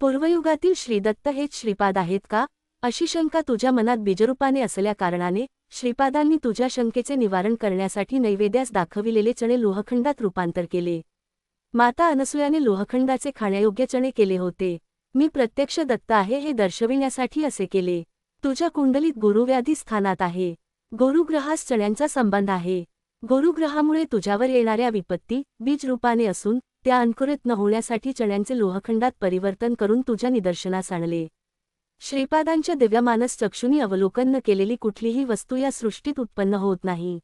पूर्वयुगातील श्रीदत्त हेच श्रीपाद आहेत का? अशी शंका तुझ्या मनात बीजरूपाने असल्या कारणाने श्रीपादांनी तुझ्या शंकेचे निवारण करण्यासाठी नैवेद्यास दाखविलेले चणे लोहखंडात रूपांतर केले. माता अनसुयाने लोहखंडाचे खाण्यायोग्य चणे केले होते. मी प्रत्यक्ष दत्त आहे हे दर्शविण्यासाठी असे केले. तुझ्या कुंडलीत गुरुव्याधी स्थानात आहे. गुरुग्रहास चण्यांचा संबंध आहे. गुरुग्रहामुळे तुझ्यावर येणाऱ्या विपत्ती बीज रूपाने असून त्या अंकुरित न होण्यासाठी चण्यांचे लोहखंडात परिवर्तन करून तुझ्या निदर्शनास आणले. श्रीपादांच्या दिव्यमानस चक्षुनी अवलोकन न केलेली कुठलीही वस्तू या सृष्टीत उत्पन्न होत नाही.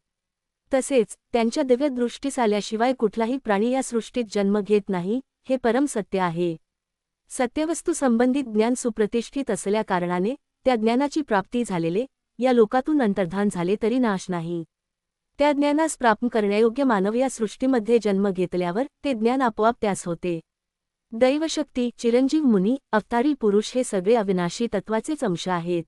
तसेच त्यांच्या दिव्य दृष्टीस आल्याशिवाय कुठलाही प्राणी या सृष्टीत जन्म घेत नाही हे परम सत्य आहे. सत्यवस्तू संबंधित ज्ञान सुप्रतिष्ठित असल्या कारणाने त्या ज्ञानाची प्राप्ती झालेले या लोकातून अंतर्धान झाले तरी नाश नाही. त्या ज्ञानास प्राप्त करण्यायोग्य मानव या सृष्टीमध्ये जन्म घेतल्यावर ते ज्ञान आपोआप त्यास होते. दैवशक्ती चिरंजीव मुनी अवतारी पुरुष हे सगळे अविनाशी तत्वाचेच अंश आहेत.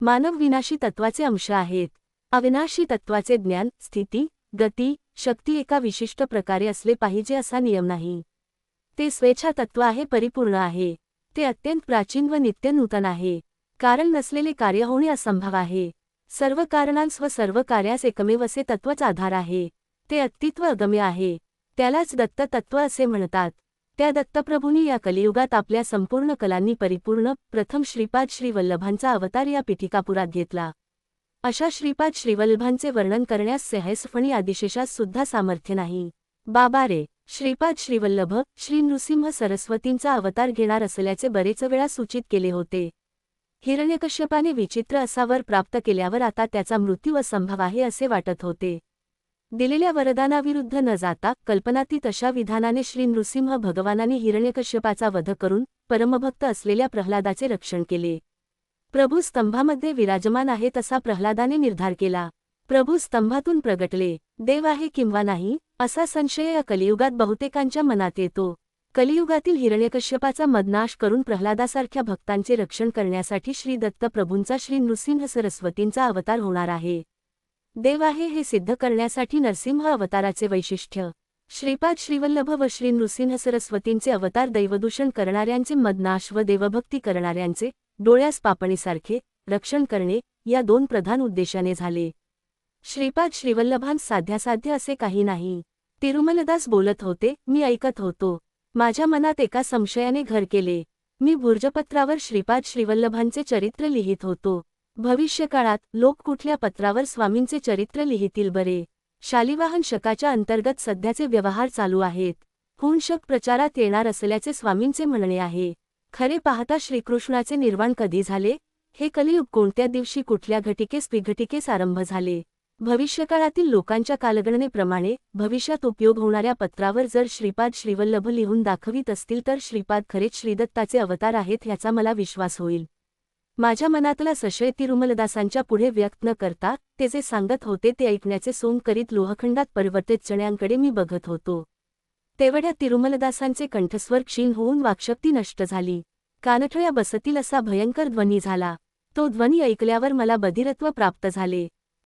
मानव विनाशी तत्वाचे अंश आहेत. अविनाशी तत्वाचे ज्ञान स्थिती गती शक्ती एका विशिष्ट प्रकारे असले पाहिजे असा नियम नाही. ते स्वेच्छा तत्व आहे परिपूर्ण आहे. ते अत्यंत प्राचीन व नित्य नूतन आहे. कारण नसलेले कार्य होणे असंभव आहे. सर्व कारणांस व सर्व कार्यास एकमेव असे तत्वच आधार आहे. ते अस्तित्व अगम्य आहे. त्यालाच दत्त तत्व असे म्हणतात. त्या दत्तप्रभूंनी या कलियुगात आपल्या संपूर्ण कलांनी परिपूर्ण प्रथम श्रीपाद श्रीवल्लभांचा अवतार या पिठिकापुरात घेतला. अशा श्रीपाद श्रीवल्लभांचे वर्णन करण्यास सहसफणी आदिशेषास सुद्धा सामर्थ्य नाही. बाबा रे श्रीपाद श्रीवल्लभ श्री नृसिंह सरस्वतींचा अवतार घेणार असल्याचे बरेच वेळा सूचित केले होते. हिरण्यकश्यपाने विचित्र असा वर प्राप्त केल्यावर आता त्याचा मृत्यू असंभव आहे असे वाटत होते. दिलेल्या वरदानाविरुद्ध न जाता कल्पनातीत अशा विधानाने श्री नृसिंह भगवानांनी हिरण्यकश्यपाचा वध करून परमभक्त असलेल्या प्रल्हादाचे रक्षण केले. प्रभू स्तंभामध्ये विराजमान आहेत असा प्रल्हादाने निर्धार केला. प्रभू स्तंभातून प्रगटले देव आहे किंवा नाही असा संशय या कलियुगात बहुतेकांच्या मनात येतो. कलियुगातील हिरण्यकश्यपाचा मदनाश करून प्रल्हादासारख्या भक्तांचे रक्षण करण्यासाठी श्री दत्त प्रभूंचा श्री नृसिंह सरस्वतींचा अवतार होणार आहे. देव आहे हे सिद्ध करण्यासाठी नरसिंह अवताराचे वैशिष्ट्य. श्रीपाद श्रीवल्लभ व श्री नृसिंह सरस्वतींचे अवतार दैवदूषण करणाऱ्यांचे मदनाश व देवभक्ती करणाऱ्यांचे डोळ्यास पापणीसारखे रक्षण करणे या दोन प्रधान उद्देशाने झाले. श्रीपाद श्रीवल्लभांस साध्यासाध्य असे काही नाही. तिरुमलदास बोलत होते मी ऐकत होतो. माझ्या मनात एका संशयाने घर केले. मी भुर्जपत्रावर श्रीपाद श्रीवल्लभांचे चरित्र लिहित होतो. भविष्यकाळात लोक कुठल्या पत्रावर स्वामींचे चरित्र लिहितील बरे? शालिवाहन शकाच्या अंतर्गत सध्याचे व्यवहार चालू आहेत. हुणशक प्रचारात येणार असल्याचे स्वामींचे म्हणणे आहे. खरे पाहता श्रीकृष्णाचे निर्वाण कधी झाले? हे कलियुग कोणत्या दिवशी कुठल्या घटिकेस विघटिकेस आरंभ झाले? भविष्यकाळातील लोकांच्या कालगणनेप्रमाणे भविष्यात उपयोग होणाऱ्या पत्रावर जर श्रीपाद श्रीवल्लभ लिहून दाखवित असतील तर श्रीपाद खरेच श्रीदत्ताचे अवतार आहेत ह्याचा मला विश्वास होईल. माझ्या मनातला सशय तिरुमलदासांच्या पुढे व्यक्त न करता ते जे सांगत होते ते ऐकण्याचे सोंग करीत लोहखंडात परिवर्तित चण्यांकडे मी बघत होतो. तेवढ्या तिरुमलदासांचे कंठस्वर क्षीण होऊन वाकशक्ती नष्ट झाली. कानठळ्या बसतील असा भयंकर ध्वनी झाला. तो ध्वनी ऐकल्यावर मला बधिरत्व प्राप्त झाले.